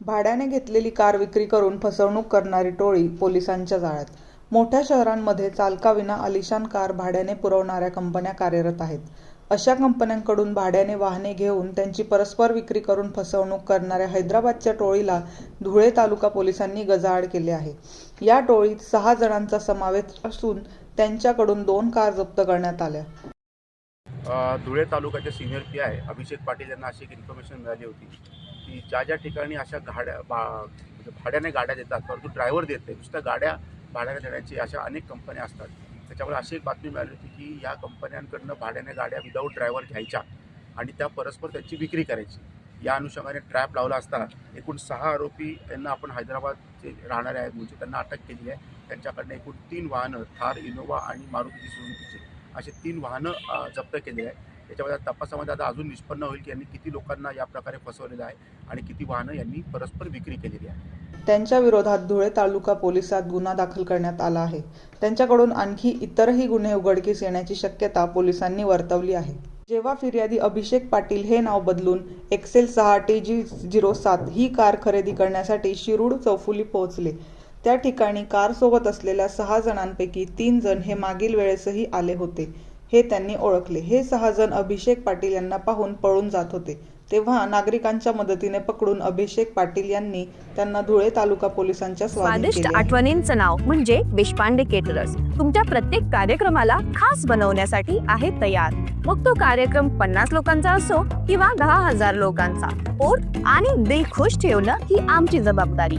भाड्याने घेतलेली कार विक्री करून फसवणूक करणारी टोळी पोलिसांच्या जाळ्यात. मोठ्या शहरांमध्ये चालकाविना अलिशान कार भाड्याने पुरवणाऱ्या कंपन्या कार्यरत आहेत. अशा कंपन्यांकडून भाड्याने वाहने घेऊन त्यांची परस्पर विक्री करून फसवणूक करणाऱ्या हैदराबादच्या टोळीला धुळे तालुका पोलिसांनी गजाआड केले आहे. या टोळीत सहा जणांचा समावेश असून त्यांच्याकडून दोन कार जप्त करण्यात आल्या. धुळे तालुक्याचे senior P I Abhishek Patil यांना अशी एक इन्फॉर्मेशन मिळाली होती. की ज्या ज्या ठिकाणी अशा गाड्या बा म्हणजे भाड्याने गाड्या देतात परंतु ड्रायव्हर देत नाही नुसत्या गाड्या भाड्याने देण्याची अशा अनेक कंपन्या असतात. त्याच्यामुळे अशी एक बातमी मिळाली होती की या कंपन्यांकडनं भाड्याने गाड्या विदाऊट ड्रायव्हर घ्यायच्या आणि त्या परस्पर त्यांची विक्री करायची. या अनुषंगाने ट्रॅप लावला असता एकूण सहा आरोपी यांना आपण हैदराबादचे राहणारे आहेत म्हणजे त्यांना अटक केली आहे. त्यांच्याकडनं एकूण तीन वाहनं थार इनोवा आणि मारुती सुझुकीची असे तीन वाहनं जप्त केली आहे त्याच्यामध्ये तपासामध्ये आता अजून निष्पन्न होईल की यांनी किती लोकांना या प्रकारे फसवलेलं आहे आणि किती वाहनं यांनी परस्पर विक्री केलेली आहे. त्यांच्या विरोधात धुळे तालुका पोलिसात गुन्हा दाखल करण्यात आला आहे. त्यांच्याकडून आणखी इतरही गुन्हे उघडकीस येण्याची शक्यता पोलिसांनी वर्तवली आहे. जेव्हा फिर्यादी अभिषेक पाटील हे नाव बदलून एक्सेल सहा टी जी झिरो सात ही कार खरेदी करण्यासाठी शिरूड चौफुली पोहोचले त्या ठिकाणी कारसोबत असलेल्या सहा जणांपैकी तीन जण हे मागील वेळेसही आले होते. हे त्यांनी ओळखले. हे सहा जण अभिषेक पाटील यांना पाहून पळून जात होते. तेव्हा नागरिकांच्या मदतीने पकडून अभिषेक पाटील यांनी त्यांना धुळे तालुका पोलिसांच्या स्वादिष्ट. आठवणींचं नाव म्हणजे देशपांडे केटरर्स तुमच्या प्रत्येक कार्यक्रमाला खास बनवण्यासाठी आहे तयार. मग तो कार्यक्रम पन्नास लोकांचा असो किंवा दहा हजार लोकांचा. पोट आणि दिल खुश ठेवणं ही आमची जबाबदारी.